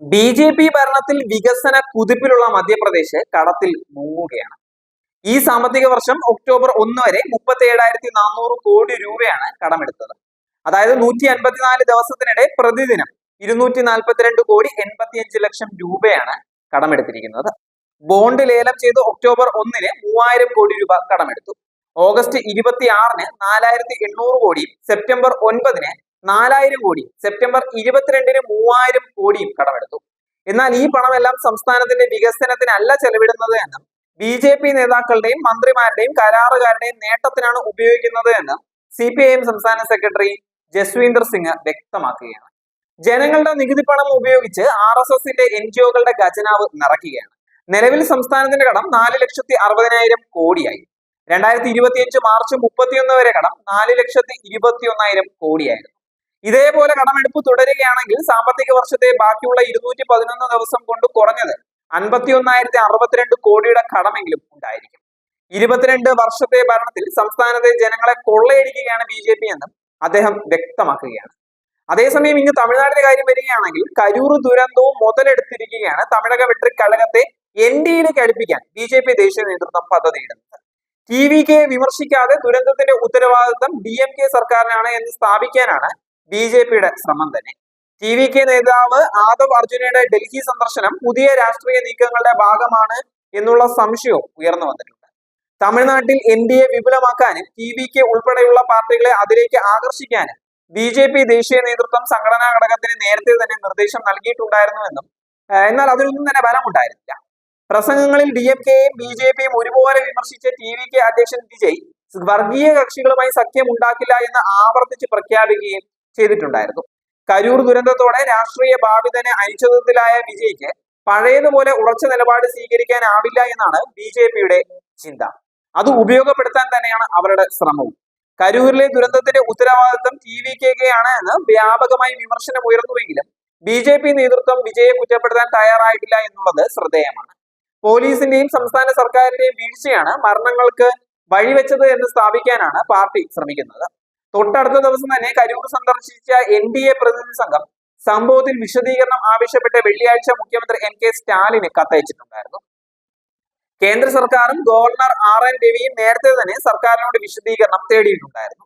B J P ഭരണത്തിൽ വികസന കുതിപ്പിലുള്ള മധ്യപ്രദേശ് കടത്തിൽ മുങ്ങുകയാണ് ഈ സാമ്പത്തിക വർഷം ഒക്ടോബർ ഒന്ന് വരെ മുപ്പത്തി ഏഴായിരത്തി നാനൂറ് കോടി രൂപയാണ് കടമെടുത്തത്. അതായത് നൂറ്റി അൻപത്തിനാല് ദിവസത്തിനിടെ പ്രതിദിനം ഇരുന്നൂറ്റി നാൽപ്പത്തിരണ്ട് കോടി എൺപത്തിയഞ്ച് ലക്ഷം രൂപയാണ് കടമെടുത്തിരിക്കുന്നത്. ബോണ്ട് ലേലം ചെയ്ത് ഒക്ടോബർ ഒന്നിന് മൂവായിരം കോടി രൂപ കടമെടുത്തു. ഓഗസ്റ്റ് ഇരുപത്തി ആറിന് നാലായിരത്തി എണ്ണൂറ് കോടിയും സെപ്റ്റംബർ ഒൻപതിന് നാലായിരം കോടി. സെപ്റ്റംബർ ഇരുപത്തിരണ്ടിന് മൂവായിരം കോടിയും കടമെടുത്തു. എന്നാൽ ഈ പണമെല്ലാം സംസ്ഥാനത്തിന്റെ വികസനത്തിനല്ല ചെലവിടുന്നത് എന്നും ബി ജെ പി നേതാക്കളുടെയും മന്ത്രിമാരുടെയും കരാറുകാരുടെയും നേട്ടത്തിനാണ് ഉപയോഗിക്കുന്നത് എന്ന് സി പി ഐ എം സംസ്ഥാന സെക്രട്ടറി ജസ്വീന്ദർ സിംഗ് വ്യക്തമാക്കുകയാണ്. ജനങ്ങളുടെ നികുതി പണം ഉപയോഗിച്ച് ആർ എസ് എസിന്റെ എൻ ജി ഒകളുടെ ഖജനാവ് നിറയ്ക്കുകയാണ്. നിലവിൽ സംസ്ഥാനത്തിന്റെ കടം നാല് ലക്ഷത്തി അറുപതിനായിരം കോടിയായി. രണ്ടായിരത്തി ഇരുപത്തിയഞ്ച് മാർച്ച് മുപ്പത്തിയൊന്ന് വരെ കടം നാല് ലക്ഷത്തി ഇരുപത്തി ഒന്നായിരം കോടിയായിരുന്നു. ഇതേപോലെ കടമെടുപ്പ് തുടരുകയാണെങ്കിൽ സാമ്പത്തിക വർഷത്തെ ബാക്കിയുള്ള ഇരുന്നൂറ്റി പതിനൊന്ന് ദിവസം കൊണ്ട് കുറഞ്ഞത് അൻപത്തി ഒന്നായിരത്തി അറുപത്തിരണ്ട് കോടിയുടെ കടമെങ്കിലും ഉണ്ടായിരിക്കും. ഇരുപത്തിരണ്ട് വർഷത്തെ ഭരണത്തിൽ സംസ്ഥാനത്തെ ജനങ്ങളെ കൊള്ളയടിക്കുകയാണ് ബി ജെ പി എന്നും അദ്ദേഹം വ്യക്തമാക്കുകയാണ്. അതേസമയം ഇന്ന് തമിഴ്നാടിന്റെ കാര്യം വരികയാണെങ്കിൽ കരൂർ ദുരന്തവും മുതലെടുത്തിരിക്കുകയാണ് തമിഴക വെട്രിക് കഴകത്തെ എൻ ഡിയിലേക്ക് അടുപ്പിക്കാൻ ബി ജെ പി ദേശീയ നേതൃത്വം പദ്ധതിയിടുന്നത്. ടി വി കെ വിമർശിക്കാതെ ദുരന്തത്തിന്റെ ഉത്തരവാദിത്തം ഡി എം കെ സർക്കാരിനാണ് എന്ന് സ്ഥാപിക്കാനാണ് ബി ജെ പിയുടെ ശ്രമം തന്നെ. ടി വി കെ നേതാവ് ആദവ് അർജുനയുടെ ഡൽഹി സന്ദർശനം പുതിയ രാഷ്ട്രീയ നീക്കങ്ങളുടെ ഭാഗമാണ് എന്നുള്ള സംശയവും ഉയർന്നു വന്നിട്ടുണ്ട്. തമിഴ്നാട്ടിൽ എൻ ഡി എ വിപുലമാക്കാനും ടി വി കെ ഉൾപ്പെടെയുള്ള പാർട്ടികളെ അതിലേക്ക് ആകർഷിക്കാനും ബി ജെ പി ദേശീയ നേതൃത്വം സംഘടനാ ഘടകത്തിന് നേരത്തെ തന്നെ നിർദ്ദേശം നൽകിയിട്ടുണ്ടായിരുന്നുവെന്നും എന്നാൽ അതിനൊന്നും തന്നെ ഫലമുണ്ടായിരുന്നില്ല. പ്രസംഗങ്ങളിൽ ഡി എം കെയും ബി ജെ പിയും ഒരുപോലെ വിമർശിച്ച ടി വി കെ അധ്യക്ഷൻ വിജയ് വർഗീയ കക്ഷികളുമായി സഖ്യം ഉണ്ടാക്കില്ല എന്ന് ആവർത്തിച്ച് പ്രഖ്യാപിക്കുകയും ചെയ്തിട്ടുണ്ടായിരുന്നു. കരൂർ ദുരന്തത്തോടെ രാഷ്ട്രീയ ഭാവി തന്നെ അനിശ്ചിതത്വത്തിലായ വിജയ്ക്ക് പഴയതുപോലെ ഉറച്ച നിലപാട് സ്വീകരിക്കാനാവില്ല എന്നാണ് ബി ജെ പിയുടെ ചിന്ത. അത് ഉപയോഗപ്പെടുത്താൻ തന്നെയാണ് അവരുടെ ശ്രമവും. കരൂരിലെ ദുരന്തത്തിന്റെ ഉത്തരവാദിത്വം ടി വി കെ കെ ആണ് എന്ന് വ്യാപകമായി വിമർശനം ഉയർന്നുവെങ്കിലും ബി ജെ പി നേതൃത്വം വിജയെ കുറ്റപ്പെടുത്താൻ തയ്യാറായിട്ടില്ല എന്നുള്ളത് ശ്രദ്ധേയമാണ്. പോലീസിന്റെയും സംസ്ഥാന സർക്കാരിന്റെയും വീഴ്ചയാണ് മരണങ്ങൾക്ക് വഴിവെച്ചത് എന്ന് സ്ഥാപിക്കാനാണ് പാർട്ടി ശ്രമിക്കുന്നത്. തൊട്ടടുത്ത ദിവസം തന്നെ കരൂർ സന്ദർശിച്ച എൻ ഡി എ പ്രതിനിധി സംഘം സംഭവത്തിൽ വിശദീകരണം ആവശ്യപ്പെട്ട് വെള്ളിയാഴ്ച മുഖ്യമന്ത്രി എം കെ സ്റ്റാലിന് കത്തയച്ചിട്ടുണ്ടായിരുന്നു. കേന്ദ്ര സർക്കാരും ഗവർണർ ആർ എൻ രവിയും നേരത്തെ തന്നെ സർക്കാരിനോട് വിശദീകരണം തേടിയിട്ടുണ്ടായിരുന്നു.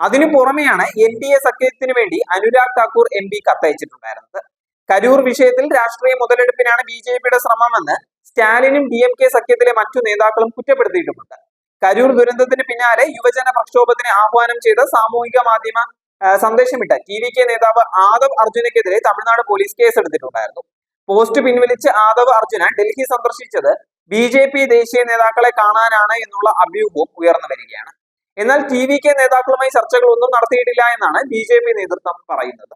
അതിനു പുറമെയാണ് എൻ ഡി എ സഖ്യത്തിന് വേണ്ടി അനുരാഗ് താക്കൂർ എം പി കത്തയച്ചിട്ടുണ്ടായിരുന്നത്. കരൂർ വിഷയത്തിൽ രാഷ്ട്രീയ മുതലെടുപ്പിനാണ് ബി ജെ പിയുടെ ശ്രമമെന്ന് സ്റ്റാലിനും ഡി എം കെ സഖ്യത്തിലെ മറ്റു നേതാക്കളും കുറ്റപ്പെടുത്തിയിട്ടുമുണ്ട്. കരൂർ ദുരന്തത്തിന് പിന്നാലെ യുവജന പ്രക്ഷോഭത്തിന് ആഹ്വാനം ചെയ്ത സാമൂഹിക മാധ്യമ സന്ദേശമിട്ട ടി വി കെ നേതാവ് ആദവ് അർജുനക്കെതിരെ തമിഴ്നാട് പോലീസ് കേസെടുത്തിട്ടുണ്ടായിരുന്നു. പോസ്റ്റ് പിൻവലിച്ച് ആദവ് അർജുന ഡൽഹി സന്ദർശിച്ചത് ബി ജെ പി ദേശീയ നേതാക്കളെ കാണാനാണ് എന്നുള്ള അഭ്യൂഹവും ഉയർന്നു വരികയാണ്. എന്നാൽ ടി വി കെ നേതാക്കളുമായി ചർച്ചകളൊന്നും നടത്തിയിട്ടില്ല എന്നാണ് ബി ജെ പി നേതൃത്വം പറയുന്നത്.